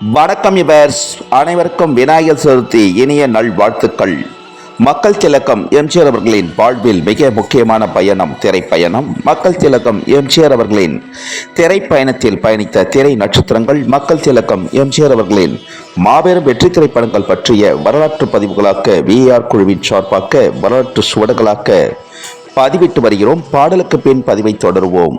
வணக்கம் இவர்ஸ் அனைவருக்கும் விநாயகர் சதுர்த்தி இனிய நல்வாழ்த்துக்கள் மக்கள் திலகம் எம்ஜிஆர் அவர்களின் வாழ்வில் மிக முக்கியமான பயணம் திரைப்பயணம். மக்கள் திலகம் எம்ஜிஆர் அவர்களின் திரைப்பயணத்தில் பயணித்த திரை நட்சத்திரங்கள் மக்கள் திலக்கம் எம்ஜிஆர் அவர்களின் மாபெரும் வெற்றி திரைப்படங்கள் பற்றிய வரலாற்று பதிவுகளாக்க விஆர் குழுவின் சார்பாக வரலாற்று சுவடுகளாக்க பதிவிட்டு வருகிறோம். பாடலுக்கு பின் பதிவை தொடருவோம்.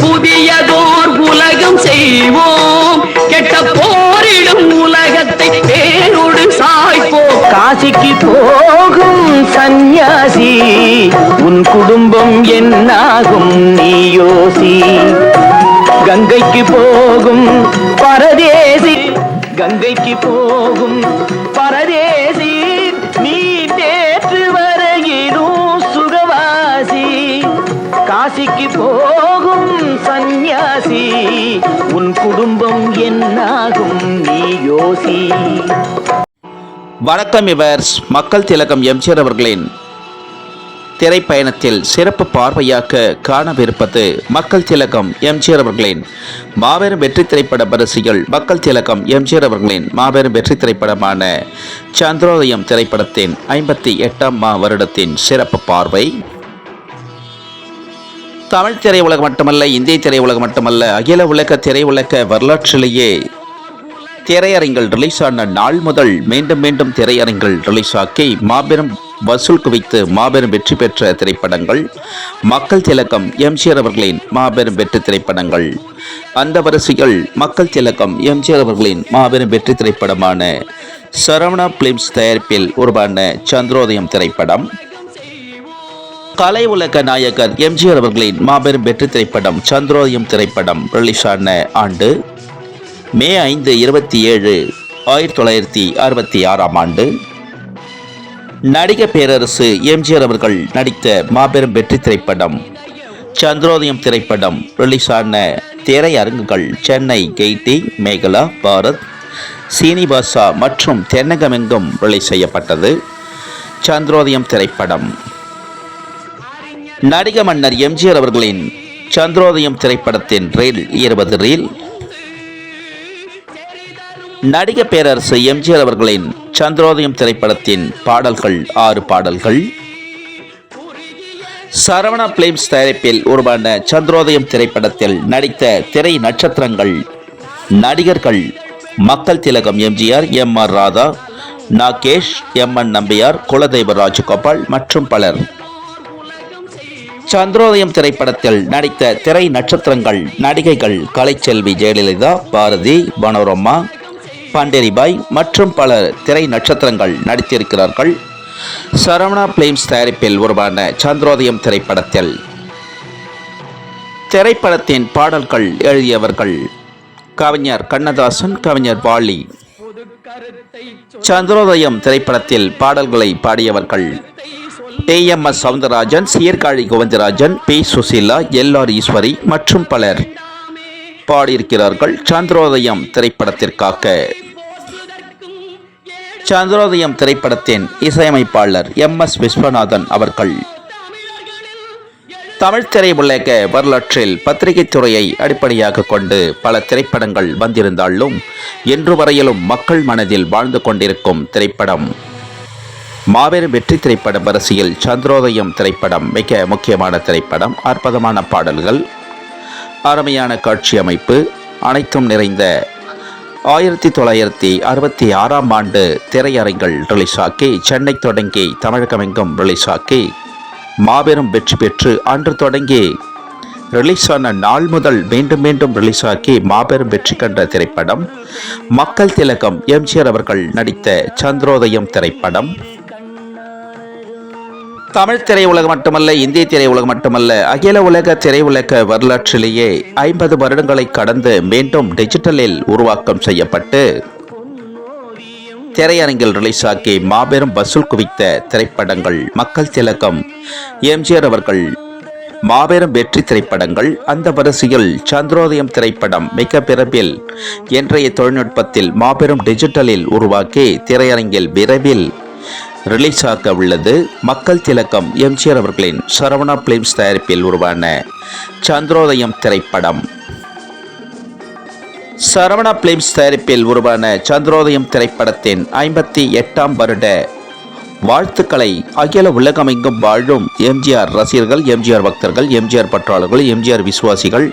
புதியதோர் உலகம் செய்வோம். கெட்ட போரிடும் உலகத்தை பேரோடு சாய்ப்போம். காசிக்கு போகும் சந்நியாசி உன் குடும்பம் என்னாகும் நீ யோசி. கங்கைக்கு போகும் பரதேசி கங்கைக்கு போகும் பரதேசி நீ நேற்று வரையிலும் சுகவாசி. காசிக்கு போ குடும்பம் என்னாகும் நீ யோசி. வணக்கம் இவர்ஸ் மக்கள் திலகம் எம்ஜிஆர் அவர்களின் திரைப்பயணத்தில் சிறப்பு பார்வையாக்க காணவிருப்பது மக்கள் திலகம் எம்ஜிஆர் அவர்களின் மாபெரும் வெற்றி திரைப்பட வரிசையில் மக்கள் திலகம் எம்ஜிஆர் அவர்களின் மாபெரும் வெற்றி திரைப்படமான சந்திரோதயம் திரைப்படத்தின் ஐம்பத்தி எட்டாம் மா வருடத்தின் சிறப்பு பார்வை. தமிழ் திரையுலகம் மட்டுமல்ல இந்திய திரையுலகம் மட்டுமல்ல அகில உலக திரையுலக வரலாற்றிலேயே திரையரங்கில் ரிலீஸ் ஆன நாள் முதல் மீண்டும் மீண்டும் திரையரங்கில் ரிலீஸ் ஆக்கி மாபெரும் வசூல் குவித்து மாபெரும் வெற்றி பெற்ற திரைப்படங்கள் மக்கள் திலக்கம் எம்ஜிஆர் அவர்களின் மாபெரும் வெற்றி திரைப்படங்கள். அந்த வரிசையில் மக்கள் திலக்கம் எம்ஜிஆர் அவர்களின் மாபெரும் வெற்றி திரைப்படமான சரவணா பிலிம்ஸ் தயாரிப்பில் உருவான சந்திரோதயம் திரைப்படம் கலை உலக நாயகர் எம்ஜிஆர் அவர்களின் மாபெரும் வெற்றி திரைப்படம் சந்திரோதயம் திரைப்படம் ரிலீஸ் ஆன ஆண்டு மே ஐந்து இருபத்தி ஏழு ஆயிரத்தி தொள்ளாயிரத்தி அறுபத்தி ஆறாம் ஆண்டு. நடிக பேரரசு எம்ஜிஆர் அவர்கள் நடித்த மாபெரும் வெற்றி திரைப்படம் சந்திரோதயம் திரைப்படம் ரிலீஸ் ஆன திரையரங்குகள் சென்னை கெய்டி மேகலா பாரத் சீனிவாசா மற்றும் தென்னகமெங்கும் ரிலீஸ் செய்யப்பட்டது. சந்திரோதயம் திரைப்படம் நடிக மன்னர் எம்ஜிஆர் அவர்களின் சந்திரோதயம் திரைப்படத்தின் ரீல் இருபது ரீல். நடிக பேரரசு எம்ஜிஆர் அவர்களின் சந்திரோதயம் திரைப்படத்தின் பாடல்கள் ஆறு பாடல்கள். சரவணா பிலிம்ஸ் தயாரிப்பில் உருவான சந்திரோதயம் திரைப்படத்தில் நடித்த திரை நட்சத்திரங்கள் நடிகர்கள் மக்கள் திலகம் MGR M R Radha Nagesh M N Nambiar குலதெய்வ ராஜகோபால் மற்றும் பலர். சந்திரோதயம் திரைப்படத்தில் நடித்த திரை நட்சத்திரங்கள் நடிகைகள் கலைச்செல்வி ஜெயலலிதா பாரதி மனோரமா பாண்டேரிபாய் மற்றும் பல திரை நட்சத்திரங்கள் நடித்திருக்கிறார்கள். சரவணா பிலிம்ஸ் தயாரிப்பில் உருவான சந்திரோதயம் திரைப்படத்தில் திரைப்படத்தின் பாடல்கள் எழுதியவர்கள் கவிஞர் கண்ணதாசன் கவிஞர் வாலி. சந்திரோதயம் திரைப்படத்தில் பாடல்களை பாடியவர்கள் A M S Soundararajan Sirkazhi Govindarajan P Susheela L R Eswari மற்றும் பலர் பாடியிருக்கிறார்கள். சந்திரோதயம் திரைப்படத்திற்காக. சந்திரோதயம் திரைப்படத்தின் இசையமைப்பாளர் எம் எஸ் விஸ்வநாதன் அவர்கள். தமிழ் திரையுலக வரலாற்றில் பத்திரிகை துறையை அடிப்படையாக கொண்டு பல திரைப்படங்கள் வந்திருந்தாலும் இன்று வரையிலும் மக்கள் மனதில் வாழ்ந்து கொண்டிருக்கும் திரைப்படம் மாபெரும் வெற்றி திரைப்படம் வரிசையில் சந்திரோதயம் திரைப்படம் மிக முக்கியமான திரைப்படம் அற்புதமான பாடல்கள் அருமையான காட்சி அமைப்பு அனைத்தும் நிறைந்த ஆயிரத்தி தொள்ளாயிரத்தி அறுபத்தி ஆறாம் ஆண்டு திரையரங்கில் ரிலீஸ் ஆக்கி சென்னை தொடங்கி தமிழகமெங்கும் ரிலீஸ் ஆக்கி மாபெரும் வெற்றி பெற்று அன்று தொடங்கி ரிலீஸ் ஆன நாள் முதல் மீண்டும் மீண்டும் ரிலீஸ் ஆக்கி மாபெரும் வெற்றி கண்ட திரைப்படம் மக்கள் திலகம் எம்ஜிஆர் அவர்கள் நடித்த சந்திரோதயம் திரைப்படம் தமிழ் திரையுலகம் மட்டுமல்ல இந்திய திரையுலகம் மட்டுமல்ல அகில உலக திரையுலக வரலாற்றிலேயே ஐம்பது வருடங்களை கடந்து மீண்டும் டிஜிட்டலில் உருவாக்கம் செய்யப்பட்டு திரையரங்கில் ரிலீஸ் ஆகி மாபெரும் வசூல் குவித்த திரைப்படங்கள் மக்கள் திலகம் எம்ஜிஆர் அவர்கள் மாபெரும் வெற்றி திரைப்படங்கள் அந்த வரிசையில் சந்திரோதயம் திரைப்படம் மிக பிறப்பில் இன்றைய தொழில்நுட்பத்தில் மாபெரும் டிஜிட்டலில் உருவாக்கி திரையரங்கில் விரைவில் ரிலீஸ் ஆக உள்ளது மக்கள் திலக்கம் எம்ஜிஆர் அவர்களின் சரவணா பிலிம்ஸ் தயாரிப்பில் உருவான சந்திரோதயம் திரைப்படம். சரவணா பிலிம்ஸ் தயாரிப்பில் உருவான சந்திரோதயம் திரைப்படத்தின் ஐம்பத்தி எட்டாம் வருட வாழ்த்துக்களை அகில உலகமெங்கும் வாழும் எம்ஜிஆர் ரசிகர்கள் எம்ஜிஆர் பக்தர்கள் எம்ஜிஆர் பற்றாளர்கள் எம்ஜிஆர் விசுவாசிகள்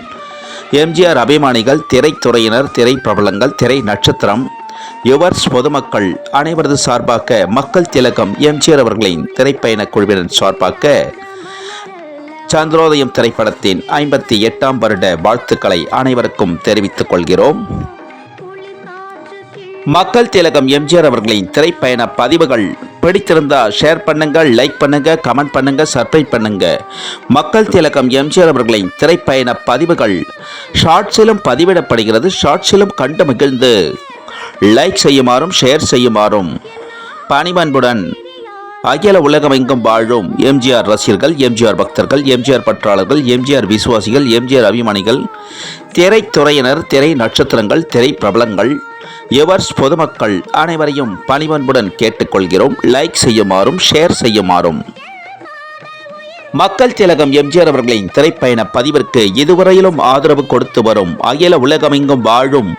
எம்ஜிஆர் அபிமானிகள் திரைத்துறையினர் திரை பிரபலங்கள் திரை நட்சத்திரம் யுவர்ஸ் பொதுமக்கள் அனைவரது சார்பாக மக்கள் திலகம் எம்ஜிஆர் அவர்களின் திரைப்பயண குழுவினர் சார்பாக சந்திரோதயம் திரைப்படத்தின் ஐம்பத்தி எட்டாம் வருட வாழ்த்துக்களை அனைவருக்கும் தெரிவித்துக் கொள்கிறோம். மக்கள் திலகம் எம்ஜிஆர் அவர்களின் திரைப்பயண பதிவுகள் பிடித்திருந்தா ஷேர் பண்ணுங்க லைக் பண்ணுங்க கமெண்ட் பண்ணுங்க சப்ஸ்கிரைப் பண்ணுங்க. மக்கள் திலகம் எம்ஜிஆர் அவர்களின் திரைப்பயண பதிவுகள் ஷார்ட்ஸிலும் பதிவிடப்படுகிறது. ஷார்ட்ஸிலும் கண்டு மகிழ்ந்து லைக் செய்யுமாறும் ஷேர் செய்யுமாறும் பணிமன்புடன் அகில உலகமெங்கும் வாழும் எம்ஜிஆர் ரசிகர்கள் எம்ஜிஆர் பக்தர்கள் எம்ஜிஆர் பற்றாளர்கள் எம்ஜிஆர் விசுவாசிகள் எம்ஜிஆர் அபிமானிகள் திரைத்துறையினர் திரை நட்சத்திரங்கள் திரை பிரபலங்கள் எவர்ஸ் பொதுமக்கள் அனைவரையும் பணிவன்புடன் கேட்டுக்கொள்கிறோம். லைக் செய்யுமாறும் ஷேர் செய்யுமாறும். மக்கள் திலகம் எம்ஜிஆர் அவர்களின் திரைப்பயண பதிவிற்கு இதுவரையிலும் ஆதரவு கொடுத்து வரும் அகில உலகமெங்கும் வாழும்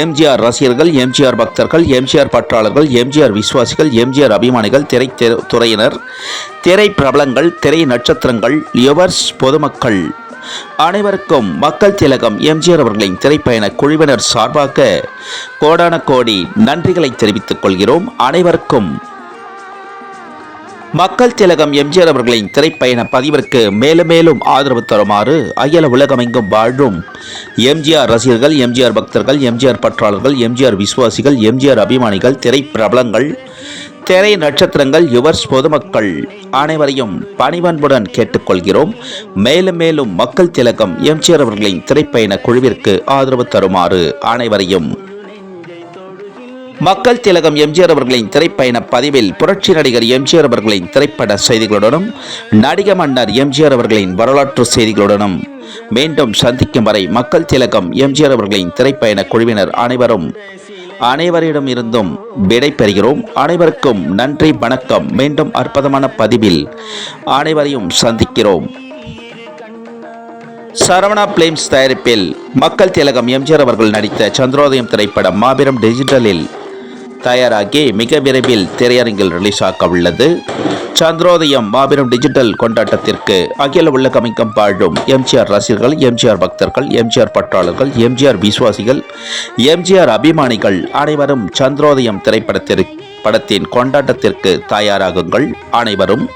எம்ஜிஆர் ரசிகர்கள் எம்ஜிஆர் பக்தர்கள் எம்ஜிஆர் பற்றாளர்கள் எம்ஜிஆர் விசுவாசிகள் எம்ஜிஆர் அபிமானிகள் திரை துறையினர் திரை பிரபலங்கள் திரை நட்சத்திரங்கள் யுவர்ஸ் பொதுமக்கள் அனைவருக்கும் மக்கள் திலகம் எம்ஜிஆர் அவர்களின் திரைப்பயண குழுவினர் சார்பாக கோடான கோடி நன்றிகளை தெரிவித்துக் கொள்கிறோம். அனைவருக்கும் மக்கள் திலகம் எம்ஜிஆர் அவர்களின் திரைப்பயண பதிவிற்கு மேலும் மேலும் ஆதரவு தருமாறு அகில உலகமெங்கும் வாழும் எம்ஜிஆர் ரசிகர்கள் எம்ஜிஆர் பக்தர்கள் எம்ஜிஆர் பற்றாளர்கள் எம்ஜிஆர் விசுவாசிகள் எம்ஜிஆர் அபிமானிகள் திரைப்பிரபலங்கள் திரை நட்சத்திரங்கள் யுவர்ஸ் பொதுமக்கள் அனைவரையும் பணிவன்புடன் கேட்டுக்கொள்கிறோம். மேலும் மேலும் மக்கள் திலகம் எம்ஜிஆர் அவர்களின் திரைப்பயண குழுவிற்கு ஆதரவு தருமாறு அனைவரையும் மக்கள் திலகம் எம்ஜிஆர் அவர்களின் திரைப்பயண பதிவில் புரட்சி நடிகர் எம்ஜிஆர் அவர்களின் திரைப்பட செய்திகளுடனும் நடிக மன்னர் எம்ஜிஆர் அவர்களின் வரலாற்று செய்திகளுடனும் மீண்டும் சந்திக்கும் வரை மக்கள் திலகம் எம்ஜிஆர் அவர்களின் திரைப்பயண குழுவினர் அனைவரும் அனைவரிடம் இருந்தும் விடை பெறுகிறோம். அனைவருக்கும் நன்றி வணக்கம். மீண்டும் அற்புதமான பதிவில் அனைவரையும் சந்திக்கிறோம். சரவணா பிலிம்ஸ் தயாரிப்பில் மக்கள் திலகம் எம்ஜிஆர் அவர்கள் நடித்த சந்திரோதயம் திரைப்படம் மாபெரும் டிஜிட்டலில் தயாராகி மிக விரைவில் திரையரங்கில் ரிலீஸ் ஆக்க உள்ளது. சந்திரோதயம் மாபெரும் டிஜிட்டல் கொண்டாட்டத்திற்கு அகில உலகமெங்கும் பாழும் எம்ஜிஆர் ரசிகர்கள் எம்ஜிஆர் பக்தர்கள் எம்ஜிஆர் பற்றாளர்கள் எம்ஜிஆர் விசுவாசிகள் எம்ஜிஆர் அபிமானிகள் அனைவரும் சந்திரோதயம் திரைப்படத்திற்கு படத்தின் கொண்டாட்டத்திற்கு தயாராகுங்கள் அனைவரும்.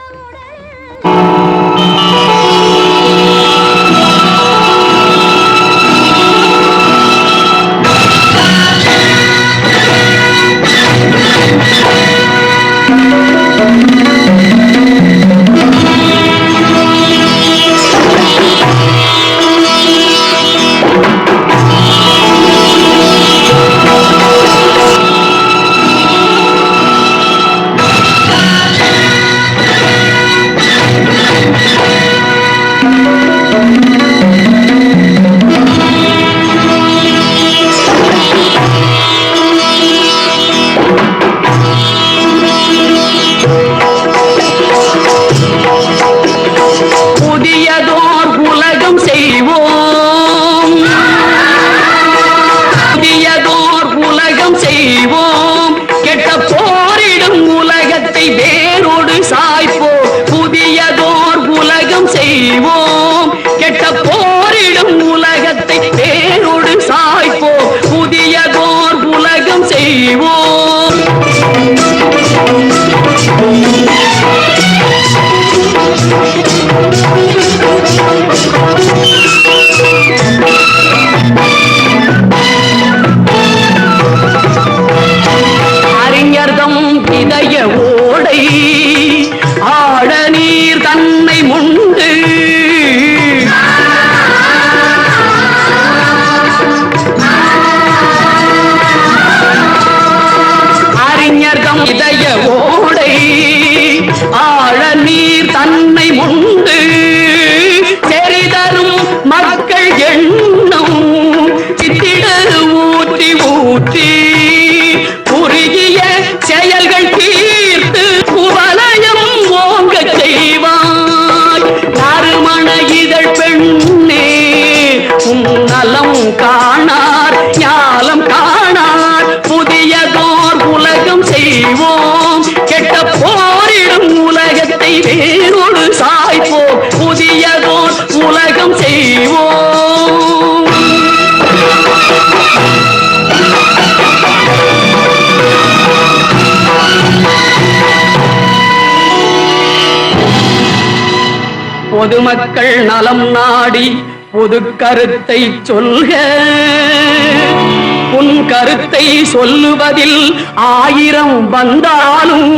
யாரும் காணார் ஞாலம் காணார். புதியதோர் உலகம் செய்வோம். கெட்ட போரிடும் உலகத்தை வேறொரு சாய்ப்போம். புதியதோர் உலகம் செய்வோம். பொதுமக்கள் நலம் நாடி பொது கருத்தை சொல்க. உன் கருத்தை சொல்லுவதில் ஆயிரம் வந்தாலும்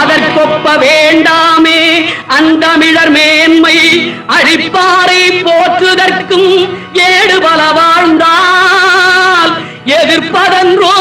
அதற்கொப்ப வேண்டாமே. அந்தமிழர் மேன்மை அழிப்பாரை போற்றுதற்கும் ஏடுபல வாழ்ந்தால் எதிர்ப்பதன்றோ